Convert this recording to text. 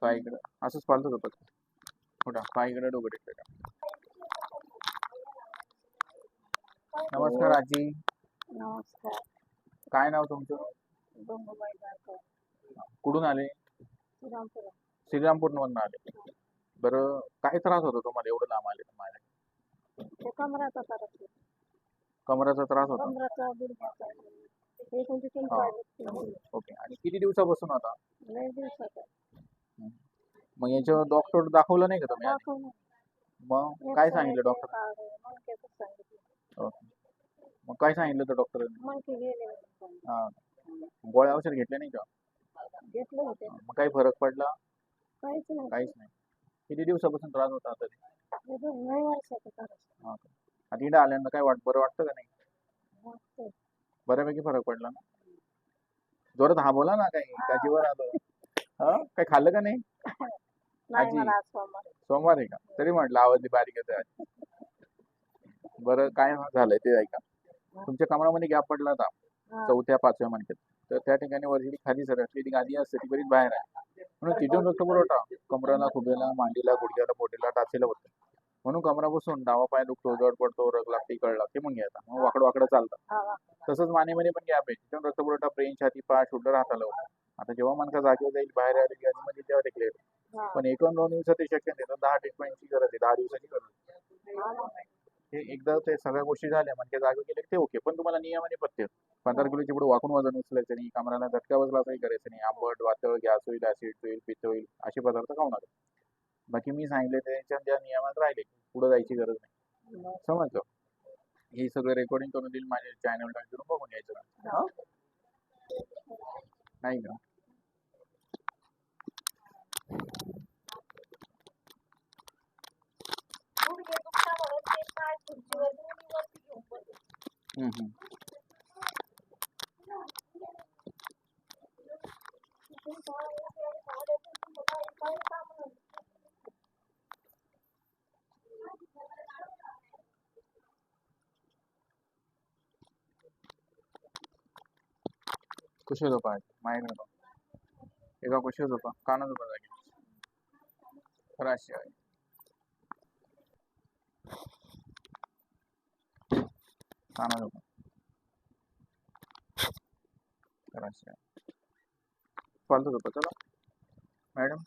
पाय इकडं असंच पालतं होतं. पाय इकडं डोकं नमस्कार आजी. नमस्कार. काय नाव तुमचं? कुठून आले? श्रीरामपुरा. श्रीरामपूरमधून आले. बरं काय त्रास होता तुम्हाला? एवढं लांब आले तुम्हाला कमराचा त्रास आहे. कमराचा त्रास होता? हे हा. ओके. आणि किती दिवसापासून होता दिवसाचा. मग याच्यावर डॉक्टर दाखवलं नाही का तुम्ही आधी? मग काय सांगितलं डॉक्टर सांगितलं. मग काय सांगितलं तर डॉक्टरांनी मणके गेले म्हणून हा. गोळ्या औषध घेतले नाही का? घेतले होते. मग काही फरक पडला? काहीच नाही. काहीच नाही. किती दिवसापासून त्रास होता हे वर्षाचा हा. का? आता इकडे आल्यानं काय वाट बरं वाटतं का नाही? वाटतंय. बऱ्यापैकी फरक पडला ना? जोरात हा बोला ना काही? का जीवन आलं हा? काय खाल्लं का नाही? नाही आजी. मला आज सोमवार आहे. सोमवार आहे का तरी म्हटलं आवाज बारीक येतोय आज. बरं काय झालंय ते ऐका तुमच्या कमरामध्ये गॅप पडला होता हा. चौथ्या पाचव्या मणक्यात तर त्या ठिकाणी वरची खाली सरकलेली गादी असते ती बरीच बाहेर आहे म्हणून तिथून रक्त पुरवठा कमराला खुबेला मांडीला गुडघ्याला पोटीला टाचेला होतं म्हणून कमरा बसून डावा पाय दुखतो जड पडतो रग लागते कळ लागते मग घ्यायचा मग वाकडं वाकडं चालतं हा, वा. तसंच मानेमध्ये पण गॅप आहे तिथून रक्त पुरवठा ब्रेन छाती पाय शोल्डर हाताला होतं आता जेव्हा मनका जागेवर जाईल बाहेर आली गादीमध्ये तेव्हा ते क्लिअर हा. पण एक दोन दिवसात ते शक्य नाही. तर दहा ट्रीटमेंटची गरज आहे. दहा दिवसाची गरज आहे. हा एकदा ते सगळ्या गोष्टी झाल्या म्हणजे जागे गेले ते ओके पण तुम्हाला नियमाने पथ्य पंधरा किलोची पुढे वाकून वजन उचलायचं नाही कमराला झटका बसला असंही करायचं नाही. आंबट वातळ गॅस होईल ऍसिड होईल पित्त होईल असे पदार्थ खाऊ नका बाकी मी सांगितले त्याच्या ज्या नियमात राहिले पुढे जायची गरज नाही. समजलं? हे सगळं रेकॉर्डिंग करून देईल. माझ्या चॅनल करून बघून यायचं? नाही का गुडघे दुखतात म्हणून ते पाय खुर्चीवर दोन्ही वरती घेऊन बसले. हम्म, हम्म. पाय झोपा आहे नव्हतं एका कशी झोपा काना झोपा जागी. खरं अशी आहे. काना झोपा खरं अशी आहे फालतू झोपा चला मॅडम